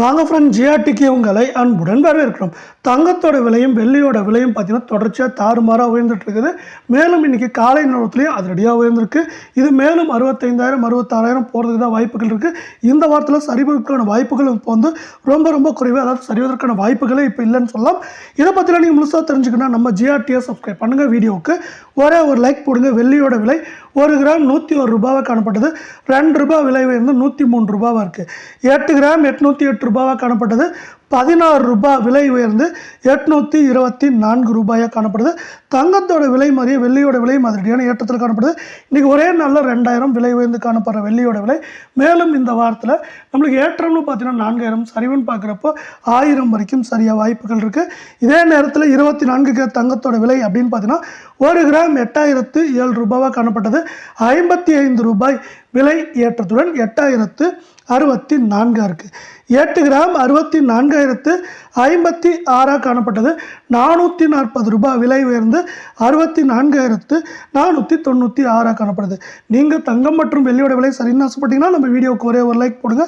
வாங்க ஃப்ரெண்ட் ஜிஆர்டிக்கு உங்களை அன்புடன் வரவேற்கிறோம். தங்கத்தோட விலையும் வெள்ளியோட விலையும் பார்த்திங்கன்னா தொடர்ச்சியாக தாறுமாறாக உயர்ந்துட்டுருக்குது. மேலும் இன்றைக்கி காலை நேரத்துலேயும் அதிரடியாக உயர்ந்திருக்கு. இது மேலும் அறுபத்தைந்தாயிரம் அறுபத்தாறாயிரம் போகிறதுக்கு தான் வாய்ப்புகள் இருக்குது இந்த வாரத்தில் சரிவதற்கான வாய்ப்புகள் இப்போ வந்து ரொம்ப ரொம்ப குறைவு. அதாவது சரிவதற்கான வாய்ப்புகளே இப்போ இல்லைன்னு சொல்லலாம். இதை பற்றிலாம் நீங்கள் முழுசாக தெரிஞ்சுக்கணும் நம்ம ஜிஆர்டியை சப்ஸ்கிரைப் பண்ணுங்கள் வீடியோவுக்கு. ஒரே ஒரு லைக் போடுங்க. வெள்ளியோட விலை ஒரு கிராம் நூற்றி ஒரு ரூபாவாக காணப்பட்டது. ரெண்டு ரூபாய் விலை உயர்ந்து நூற்றி மூணு ரூபாவாக இருக்குது எட்டு கிராம் எட்நூற்றி எட்டு ரூபாவாக காணப்பட்டது. பதினாறு ரூபாய் விலை உயர்ந்து எட்நூற்றி இருபத்தி நான்கு ரூபாயாக காணப்படுது. தங்கத்தோட விலை மாதிரியே வெள்ளியோட விலை மாதிரியான ஏற்றத்தில் காணப்படுது. இன்றைக்கி ஒரே நாளில் ரெண்டாயிரம் விலை உயர்ந்து காணப்படுற வெள்ளியோட விலை. மேலும் இந்த வாரத்தில் நம்மளுக்கு ஏற்றம்னு பார்த்தீங்கன்னா நான்காயிரம். சரிவுன்னு பார்க்குறப்போ ஆயிரம் வரைக்கும் சரியாக வாய்ப்புகள் இருக்குது இதே நேரத்தில் இருபத்தி நான்கு கிராம் தங்கத்தோட விலை அப்படின்னு பார்த்தீங்கன்னா ஒரு கிராம் எட்டாயிரத்து ஏழு ரூபாவாக காணப்பட்டது. ஐம்பத்தி ஐந்து ரூபாய் விலை ஏற்றத்துடன் எட்டாயிரத்து அறுபத்தி நான்காக இருக்குது எட்டு கிராம் அறுபத்தி நான்காயிரத்து ஐம்பத்தி ஆறாக காணப்பட்டது. நானூற்றி நாற்பது ரூபாய் விலை உயர்ந்து அறுபத்தி நான்காயிரத்து நானூற்றி தொண்ணூற்றி ஆறாக காணப்படுது. நீங்கள் தங்கம் மற்றும் வெள்ளியோட விலை சரின்னு ஆசைப்பட்டீங்கன்னா நம்ம வீடியோக்கு ஒரே ஒரு லைக் போடுங்க.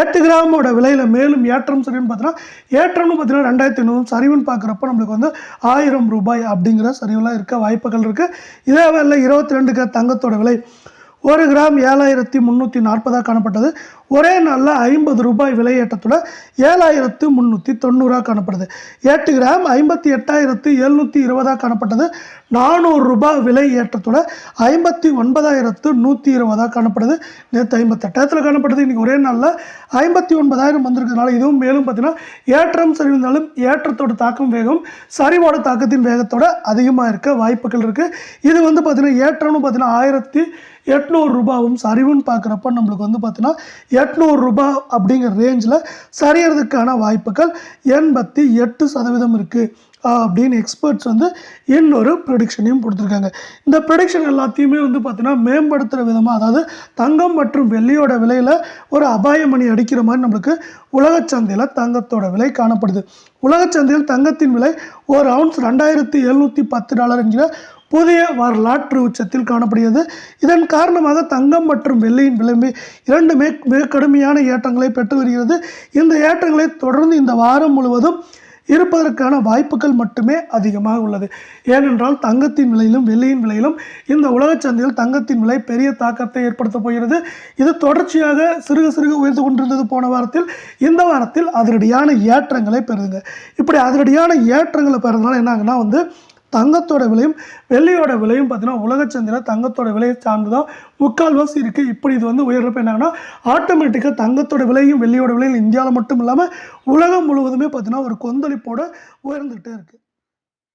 எட்டு கிராமோட விலையில் மேலும் ஏற்றம் சரின்னு பார்த்தீங்கன்னா ஏற்றம்னு பார்த்தீங்கன்னா ரெண்டாயிரத்தி ஐநூறு சரிவுன்னு பார்க்குறப்ப நம்மளுக்கு வந்து ஆயிரம் ரூபாய் அப்படிங்கிற சரிவுலாம் இருக்க வாய்ப்புகள் இருக்குது இதே வேலை இருபத்தி ரெண்டுக்கு தங்கத்தோட விலை ஒரு கிராம் ஏழாயிரத்தி முந்நூற்றி நாற்பதாக காணப்பட்டது. ஒரே நாளில் ஐம்பது ரூபாய் விலையேற்றத்தோட ஏழாயிரத்து முந்நூற்றி தொண்ணூறாக காணப்படுது. எட்டு கிராம் ஐம்பத்தி எட்டாயிரத்து எழுநூற்றி இருபதாக காணப்பட்டது. நானூறு ரூபாய் விலை ஏற்றத்தோட ஐம்பத்தி ஒன்பதாயிரத்து நூற்றி இருபதாக காணப்படுது. நேற்று ஐம்பத்தெட்டாயிரத்தில் காணப்படுது இன்றைக்கி ஒரே நாளில் ஐம்பத்தி ஒன்பதாயிரம் வந்திருக்கிறதுனால இதுவும் மேலும் பார்த்தீங்கன்னா ஏற்றம் சரிவிருந்தாலும் ஏற்றத்தோட தாக்கம் வேகம் சரிவோட தாக்கத்தின் வேகத்தோட அதிகமாக இருக்க வாய்ப்புகள் இருக்குது இது வந்து பார்த்திங்கன்னா ஏற்றம்னு பார்த்தீங்கன்னா ஆயிரத்தி எட்நூறு ரூபாவும் சரிவுன்னு பார்க்குறப்ப நம்மளுக்கு வந்து பார்த்தீங்கன்னா எட்நூறு ரூபாய் அப்படிங்கிற ரேஞ்சில் சரியறதுக்கான வாய்ப்புகள் எண்பத்தி எட்டு சதவீதம் இருக்குது அப்படின்னு எக்ஸ்பர்ட்ஸ் வந்து இன்னொரு ப்ரொடிக்ஷனையும் கொடுத்துருக்காங்க. இந்த ப்ரொடிக்ஷன் எல்லாத்தையுமே வந்து பார்த்திங்கன்னா மேம்படுத்துகிற விதமாக அதாவது தங்கம் மற்றும் வெள்ளியோட விலையில் ஒரு அபாயமணி அடிக்கிற மாதிரி நம்மளுக்கு உலகச்சந்தையில் தங்கத்தோட விலை காணப்படுது. உலகச்சந்தையில் தங்கத்தின் விலை ஒரு அவுன்ஸ் ரெண்டாயிரத்தி எழுநூற்றி பத்து டாலர் என்கிற புதிய வரலாற்று உச்சத்தில் காணப்படுகிறது. இதன் காரணமாக தங்கம் மற்றும் வெள்ளியின் விளம்பி இரண்டுமே மிக கடுமையான ஏற்றங்களை பெற்று வருகிறது. இந்த ஏற்றங்களை தொடர்ந்து இந்த வாரம் முழுவதும் இருப்பதற்கான வாய்ப்புகள் மட்டுமே அதிகமாக உள்ளது. ஏனென்றால் தங்கத்தின் விலையிலும் வெள்ளியின் விலையிலும் இந்த உலகச் சந்தையில் தங்கத்தின் விலை பெரிய தாக்கத்தை ஏற்படுத்தப் போகிறது. இது தொடர்ச்சியாக சிறுக சிறுக உயர்ந்து கொண்டிருந்தது போன வாரத்தில். இந்த வாரத்தில் அதிரடியான ஏற்றங்களை பெறுதுங்க. இப்படி அதிரடியான ஏற்றங்களை பெறதுனால என்னாங்கன்னா வந்து தங்கத்தோட விலையும் வெள்ளியோட விலையும் பார்த்தீங்கன்னா உலக சந்தையில் தங்கத்தோட விலையை சார்ந்து தான் முக்கால்வாசி இருக்குது இப்படி இது வந்து உயர்றப்ப என்னன்னா ஆட்டோமேட்டிக்காக தங்கத்தோட விலையும் வெள்ளியோட விலையும் இந்தியாவில் மட்டும் இல்லாமல் உலகம் முழுவதுமே பார்த்தீங்கன்னா ஒரு கொந்தளிப்போட உயர்ந்துகிட்டே இருக்குது